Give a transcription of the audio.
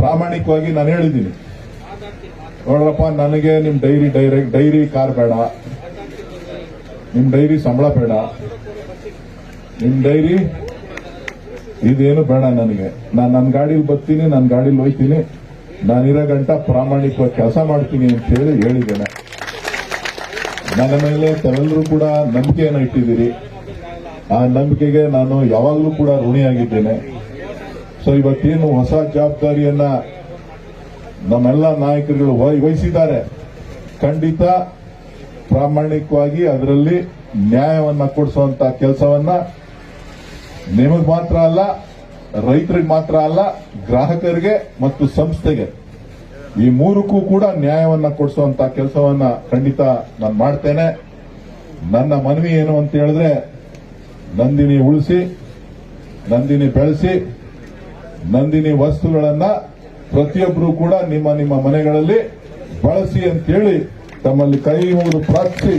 ಪ್ರಾಮಾಣಿಕವಾಗಿ ನಾನು ಹೇಳಿದ್ದೀನಿ. ನೋಡ್ರಪ್ಪ, ನನಗೆ ನಿಮ್ ಡೈರಿ ಡೈರೆಕ್ಟ್ ಡೈರಿ ಕಾರ್ ಬೇಡ. ನಿಮ್ ಡೈರಿ ಸಂಬಳ ಬೇಡ. ನಿಮ್ ಡೈರಿ ಇದೇನು ಬೇಡ ನನಗೆ. ನಾನು ನನ್ನ ಗಾಡಿಲಿ ಬರ್ತೀನಿ ನನ್ನ ಗಾಡಿಲಿ ಹೋಯ್ತೀನಿ. ನಾನಿರೋ ಗಂಟ ಪ್ರಾಮಾಣಿಕವಾಗಿ ಕೆಲಸ ಮಾಡ್ತೀನಿ ಅಂತ ಹೇಳಿ ಹೇಳಿದ್ದೇನೆ. ನನ್ನ ಮೇಲೆ ತಾವೆಲ್ಲರೂ ಕೂಡ ನಂಬಿಕೆಯನ್ನು ಇಟ್ಟಿದ್ದೀರಿ. ಆ ನಂಬಿಕೆಗೆ ನಾನು ಯಾವಾಗಲೂ ಕೂಡ ಋಣಿಯಾಗಿದ್ದೇನೆ. ಸೊ ಇವತ್ತೇನು ಹೊಸ ಜವಾಬ್ದಾರಿಯನ್ನ ನಮ್ಮೆಲ್ಲ ನಾಯಕರುಗಳು ವಹಿ- ವಹಿಸಿದ್ದಾರೆ. ಖಂಡಿತ ಪ್ರಾಮಾಣಿಕವಾಗಿ ಅದರಲ್ಲಿ ನ್ಯಾಯವನ್ನ ಕೊಡಿಸುವಂತ ಕೆಲಸವನ್ನ ನಿಮಗೆ ಮಾತ್ರ ಅಲ್ಲ, ರೈತರಿಗೆ ಮಾತ್ರ ಅಲ್ಲ, ಗ್ರಾಹಕರಿಗೆ ಮತ್ತು ಸಂಸ್ಥೆಗೆ ಈ ಮೂರಕ್ಕೂ ಕೂಡ ನ್ಯಾಯವನ್ನ ಕೊಡಿಸುವಂತ ಕೆಲಸವನ್ನ ಖಂಡಿತ ನಾನು ಮಾಡ್ತೇನೆ. ನನ್ನ ಮನವಿ ಏನು ಅಂತ ಹೇಳಿದ್ರೆ, ನಂದಿನಿ ಉಳಿಸಿ, ನಂದಿನಿ ಬೆಳೆಸಿ ನಂದಿನಿ ವಸ್ತುಗಳನ್ನ ಪ್ರತಿಯೊಬ್ಬರು ಕೂಡ ನಿಮ್ಮ ನಿಮ್ಮ ಮನೆಗಳಲ್ಲಿ ಬಳಸಿ ಅಂತೇಳಿ ತಮ್ಮಲ್ಲಿ ಕೈ ಮುಗಿದು ಪ್ರಾರ್ಥಿಸಿ.